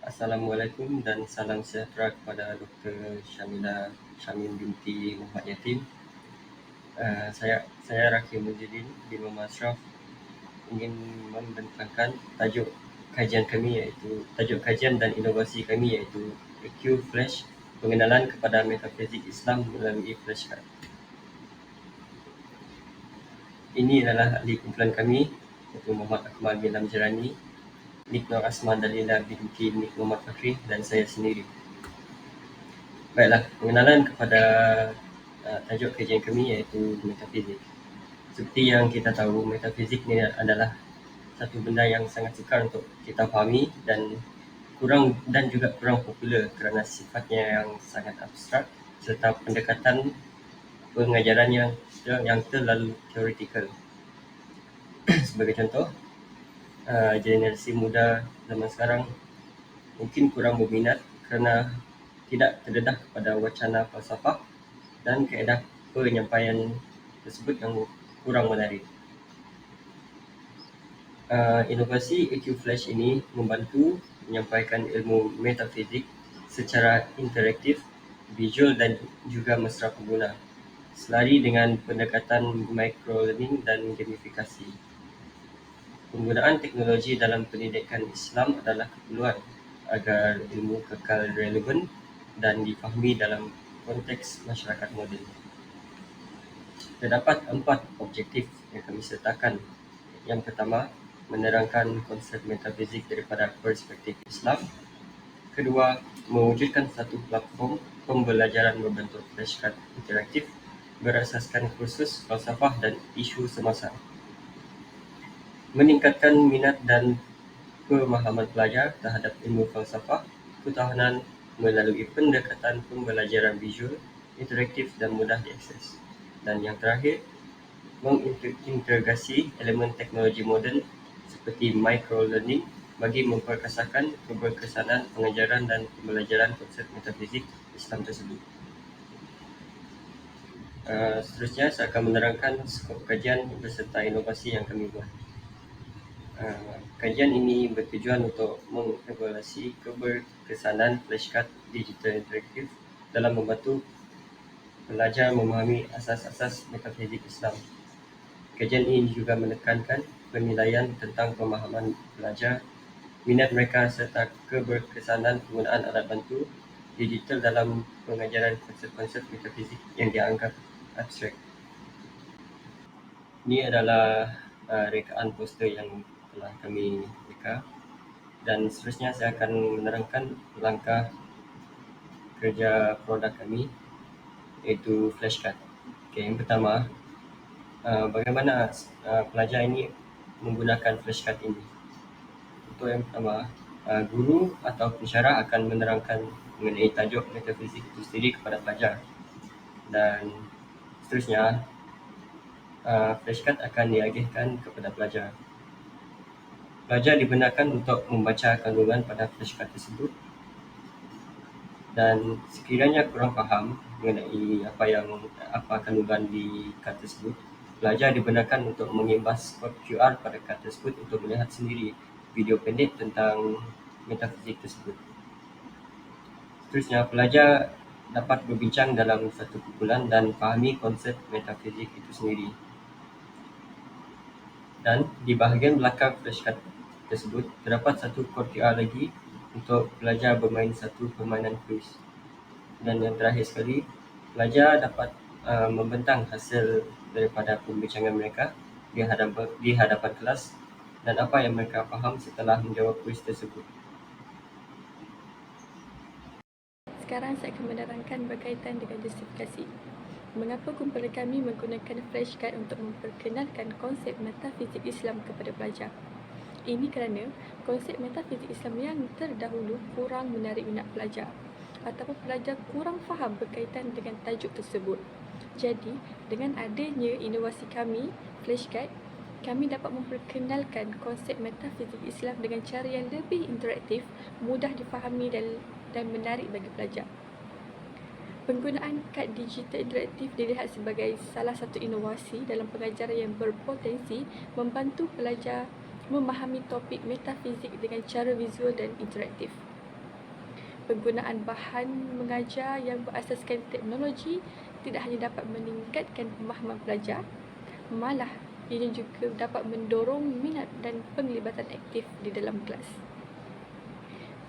Assalamualaikum dan salam sejahtera kepada Dr. Syamila Syamil binti Muhammad Yatim. Uh, saya saya Raki Mujidin bin Muhammad Ashraf ingin membentangkan tajuk kajian kami iaitu tajuk kajian dan inovasi kami iaitu EQ Flash pengenalan kepada metafizik Islam melalui flashcard. Ini adalah ahli kumpulan kami iaitu Muhammad Akmal bin Lamjirani Nik Nur Asman Dalila binti Nik Muhammad Fakri dan saya sendiri. Baiklah, pengenalan kepada uh, tajuk kajian kami iaitu metafizik. Seperti yang kita tahu, metafizik ni adalah satu benda yang sangat sukar untuk kita fahami dan kurang dan juga kurang popular kerana sifatnya yang sangat abstrak serta pendekatan pengajaran yang yang terlalu teoretikal. Sebagai contoh, uh, generasi muda zaman sekarang mungkin kurang berminat kerana tidak terdedah kepada wacana falsafah dan kaedah penyampaian tersebut yang kurang menarik. Uh, inovasi EQ Flash ini membantu menyampaikan ilmu metafizik secara interaktif, visual dan juga mesra pengguna selari dengan pendekatan micro learning dan gamifikasi. Penggunaan teknologi dalam pendidikan Islam adalah keperluan agar ilmu kekal relevan dan difahami dalam konteks masyarakat moden. Terdapat empat objektif yang kami sertakan. Yang pertama, menerangkan konsep metafizik daripada perspektif Islam. Kedua, mewujudkan satu platform pembelajaran berbentuk flashcard interaktif berasaskan kursus falsafah dan isu semasa meningkatkan minat dan pemahaman pelajar terhadap ilmu falsafah ketahanan melalui pendekatan pembelajaran visual, interaktif dan mudah diakses. Dan yang terakhir, mengintegrasi elemen teknologi moden seperti micro-learning bagi memperkasakan keberkesanan pengajaran dan pembelajaran konsep metafizik Islam tersebut. Uh, seterusnya, saya akan menerangkan skop kajian beserta inovasi yang kami buat. Uh, kajian ini bertujuan untuk mengevaluasi keberkesanan flashcard digital interaktif dalam membantu pelajar memahami asas-asas metafizik Islam. Kajian ini juga menekankan penilaian tentang pemahaman pelajar, minat mereka serta keberkesanan penggunaan alat bantu digital dalam pengajaran konsep-konsep metafizik yang dianggap abstrak. Ini adalah uh, rekaan poster yang telah kami reka dan seterusnya saya akan menerangkan langkah kerja produk kami iaitu flashcard. Okay, yang pertama, uh, bagaimana uh, pelajar ini menggunakan flashcard ini. Untuk yang pertama, uh, guru atau pensyarah akan menerangkan mengenai tajuk metafizik itu sendiri kepada pelajar. Dan seterusnya, uh, flashcard akan diagihkan kepada pelajar. Pelajar dibenarkan untuk membaca kandungan pada flashcard tersebut dan sekiranya kurang faham mengenai apa yang apa kandungan di kad tersebut, pelajar dibenarkan untuk mengimbas kod QR pada kad tersebut untuk melihat sendiri video pendek tentang metafizik tersebut. Seterusnya, pelajar dapat berbincang dalam satu kumpulan dan fahami konsep metafizik itu sendiri. Dan di bahagian belakang flashcard tersebut, terdapat satu kod QR lagi untuk pelajar bermain satu permainan kuis. Dan yang terakhir sekali, pelajar dapat uh, membentang hasil daripada pembincangan mereka di hadapan, di hadapan kelas dan apa yang mereka faham setelah menjawab kuis tersebut. Sekarang saya akan menerangkan berkaitan dengan justifikasi. Mengapa kumpulan kami menggunakan flashcard untuk memperkenalkan konsep metafizik Islam kepada pelajar? Ini kerana konsep metafizik Islam yang terdahulu kurang menarik minat pelajar ataupun pelajar kurang faham berkaitan dengan tajuk tersebut. Jadi, dengan adanya inovasi kami, Flashcard, kami dapat memperkenalkan konsep metafizik Islam dengan cara yang lebih interaktif, mudah difahami dan, dan menarik bagi pelajar. Penggunaan kad digital interaktif dilihat sebagai salah satu inovasi dalam pengajaran yang berpotensi membantu pelajar memahami topik metafizik dengan cara visual dan interaktif. penggunaan bahan mengajar yang berasaskan teknologi tidak hanya dapat meningkatkan pemahaman pelajar, malah ini juga dapat mendorong minat dan penglibatan aktif di dalam kelas.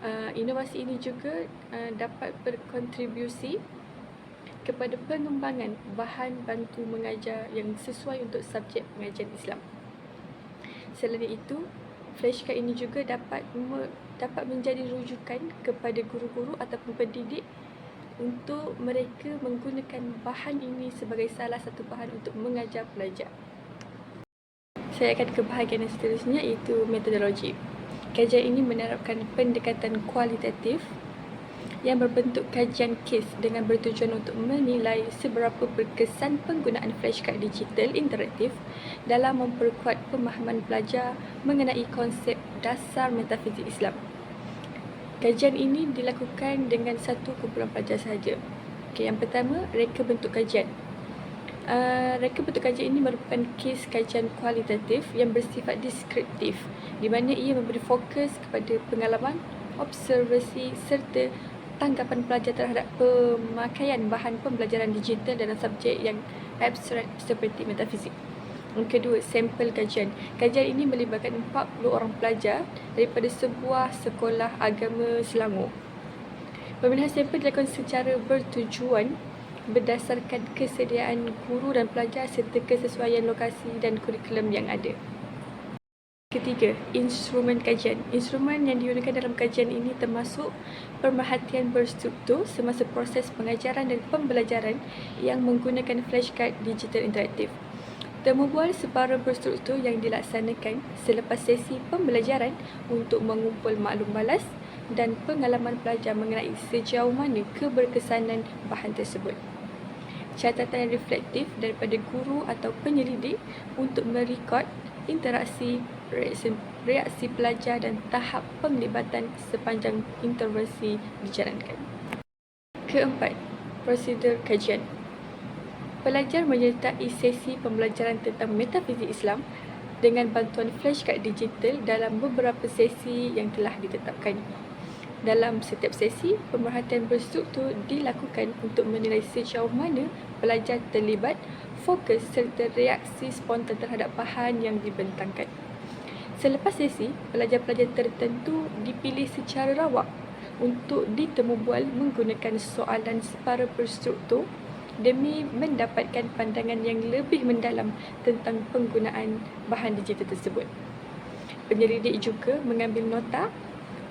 Uh, inovasi ini juga uh, dapat berkontribusi kepada pengembangan bahan bantu mengajar yang sesuai untuk subjek pengajian Islam. Selain itu, flashcard ini juga dapat me, dapat menjadi rujukan kepada guru-guru ataupun pendidik untuk mereka menggunakan bahan ini sebagai salah satu bahan untuk mengajar pelajar. Saya akan ke bahagian yang seterusnya iaitu metodologi. Kajian ini menerapkan pendekatan kualitatif yang berbentuk kajian kes dengan bertujuan untuk menilai seberapa berkesan penggunaan flashcard digital interaktif dalam memperkuat pemahaman pelajar mengenai konsep dasar metafizik Islam. Kajian ini dilakukan dengan satu kumpulan pelajar sahaja. Okay, yang pertama, reka bentuk kajian. Uh, reka bentuk kajian ini merupakan kes kajian kualitatif yang bersifat deskriptif di mana ia memberi fokus kepada pengalaman, observasi serta tanggapan pelajar terhadap pemakaian bahan pembelajaran digital dalam subjek yang abstrak seperti metafizik. Yang kedua, sampel kajian. Kajian ini melibatkan 40 orang pelajar daripada sebuah sekolah agama Selangor. Pemilihan sampel dilakukan secara bertujuan berdasarkan kesediaan guru dan pelajar serta kesesuaian lokasi dan kurikulum yang ada. Ketiga, instrumen kajian. Instrumen yang digunakan dalam kajian ini termasuk pemerhatian berstruktur semasa proses pengajaran dan pembelajaran yang menggunakan flashcard digital interaktif. Temu bual separa berstruktur yang dilaksanakan selepas sesi pembelajaran untuk mengumpul maklum balas dan pengalaman pelajar mengenai sejauh mana keberkesanan bahan tersebut. Catatan reflektif daripada guru atau penyelidik untuk merekod interaksi reaksi, reaksi pelajar dan tahap penglibatan sepanjang intervensi dijalankan. Keempat, prosedur kajian. Pelajar menyertai sesi pembelajaran tentang metafizik Islam dengan bantuan flashcard digital dalam beberapa sesi yang telah ditetapkan. Dalam setiap sesi, pemerhatian berstruktur dilakukan untuk menilai sejauh mana pelajar terlibat, fokus serta reaksi spontan terhadap bahan yang dibentangkan. Selepas sesi, pelajar-pelajar tertentu dipilih secara rawak untuk ditemu bual menggunakan soalan separa berstruktur demi mendapatkan pandangan yang lebih mendalam tentang penggunaan bahan digital tersebut. Penyelidik juga mengambil nota,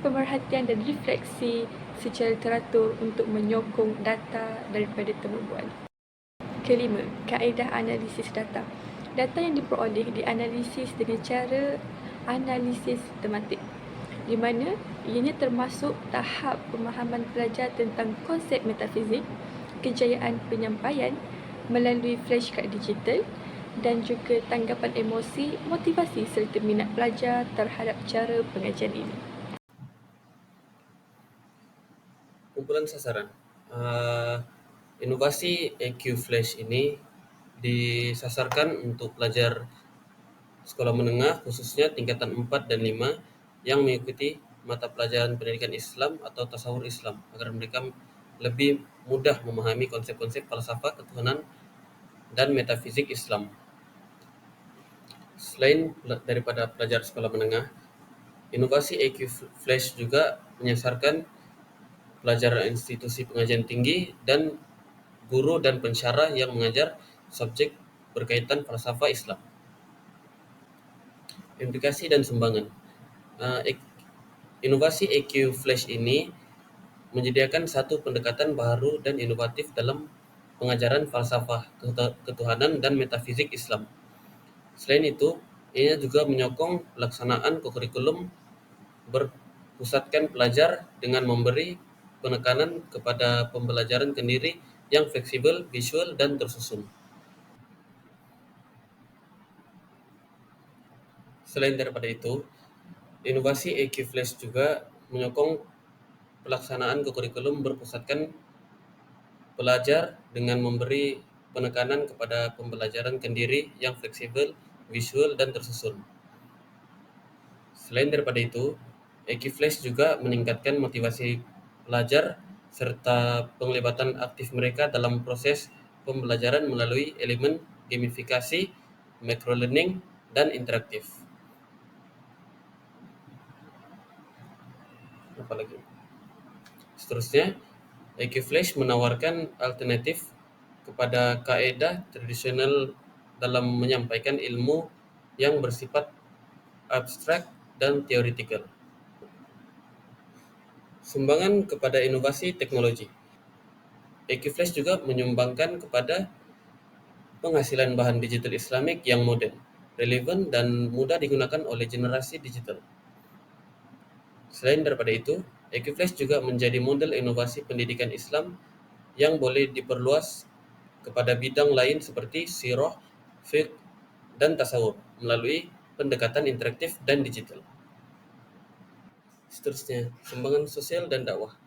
pemerhatian dan refleksi secara teratur untuk menyokong data daripada temu bual. Kelima, kaedah analisis data. Data yang diperoleh dianalisis dengan cara analisis tematik di mana ianya termasuk tahap pemahaman pelajar tentang konsep metafizik, kejayaan penyampaian melalui flashcard digital dan juga tanggapan emosi, motivasi serta minat pelajar terhadap cara pengajian ini. Kumpulan sasaran. Uh, inovasi EQ Flash ini disasarkan untuk pelajar sekolah menengah khususnya tingkatan 4 dan 5 yang mengikuti mata pelajaran pendidikan Islam atau tasawur Islam agar mereka lebih mudah memahami konsep-konsep falsafah ketuhanan dan metafizik Islam. Selain daripada pelajar sekolah menengah, inovasi EQ Flash juga menyasarkan pelajar institusi pengajian tinggi dan guru dan pensyarah yang mengajar subjek berkaitan falsafah Islam implikasi dan sumbangan. Uh, inovasi EQ Flash ini menyediakan satu pendekatan baru dan inovatif dalam pengajaran falsafah ketuhanan dan metafizik Islam. Selain itu, ia juga menyokong pelaksanaan kurikulum berpusatkan pelajar dengan memberi penekanan kepada pembelajaran kendiri yang fleksibel, visual, dan tersusun. Selain daripada itu, inovasi EQ Flash juga menyokong pelaksanaan kurikulum berpusatkan pelajar dengan memberi penekanan kepada pembelajaran kendiri yang fleksibel, visual, dan tersusun. Selain daripada itu, EQ Flash juga meningkatkan motivasi pelajar serta penglibatan aktif mereka dalam proses pembelajaran melalui elemen gamifikasi, microlearning, dan interaktif. Apa lagi? Seterusnya, IQ Flash menawarkan alternatif kepada kaedah tradisional dalam menyampaikan ilmu yang bersifat abstrak dan teoretikal. Sumbangan kepada inovasi teknologi. IQ Flash juga menyumbangkan kepada penghasilan bahan digital Islamik yang moden, relevan dan mudah digunakan oleh generasi digital. Selain daripada itu, IQ Flash juga menjadi model inovasi pendidikan Islam yang boleh diperluas kepada bidang lain seperti sirah, fiqh, dan tasawuf melalui pendekatan interaktif dan digital. Seterusnya, sumbangan sosial dan dakwah.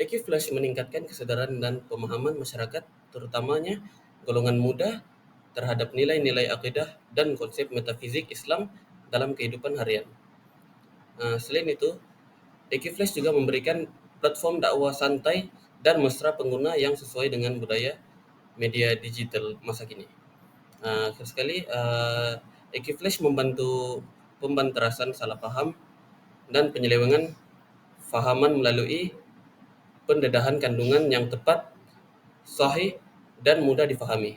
IQ Flash meningkatkan kesedaran dan pemahaman masyarakat, terutamanya golongan muda terhadap nilai-nilai akidah dan konsep metafizik Islam dalam kehidupan harian. Uh, selain itu, IQ Flash juga memberikan platform dakwah santai dan mesra pengguna yang sesuai dengan budaya media digital masa kini. Uh, sekali, uh, Flash membantu pembanterasan salah faham dan penyelewengan fahaman melalui pendedahan kandungan yang tepat, sahih, dan mudah difahami.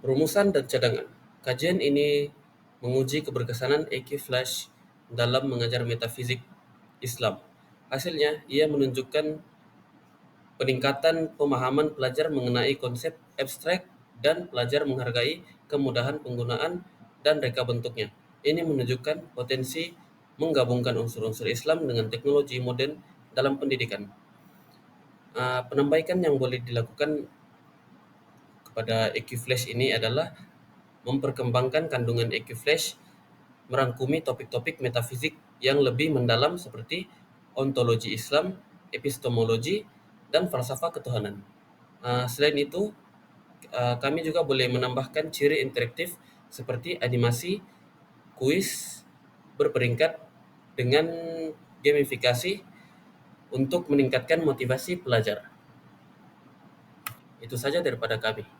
Rumusan dan cadangan. Kajian ini menguji keberkesanan EQ Flash dalam mengajar metafizik Islam. Hasilnya, ia menunjukkan peningkatan pemahaman pelajar mengenai konsep abstrak dan pelajar menghargai kemudahan penggunaan dan reka bentuknya. Ini menunjukkan potensi menggabungkan unsur-unsur Islam dengan teknologi moden dalam pendidikan. Uh, penambaikan yang boleh dilakukan kepada EQ Flash ini adalah memperkembangkan kandungan EQ Flash merangkumi topik-topik metafizik yang lebih mendalam seperti ontologi Islam, epistemologi, dan falsafah ketuhanan. Uh, selain itu, uh, kami juga boleh menambahkan ciri interaktif seperti animasi, kuis berperingkat dengan gamifikasi untuk meningkatkan motivasi pelajar. Itu saja daripada kami.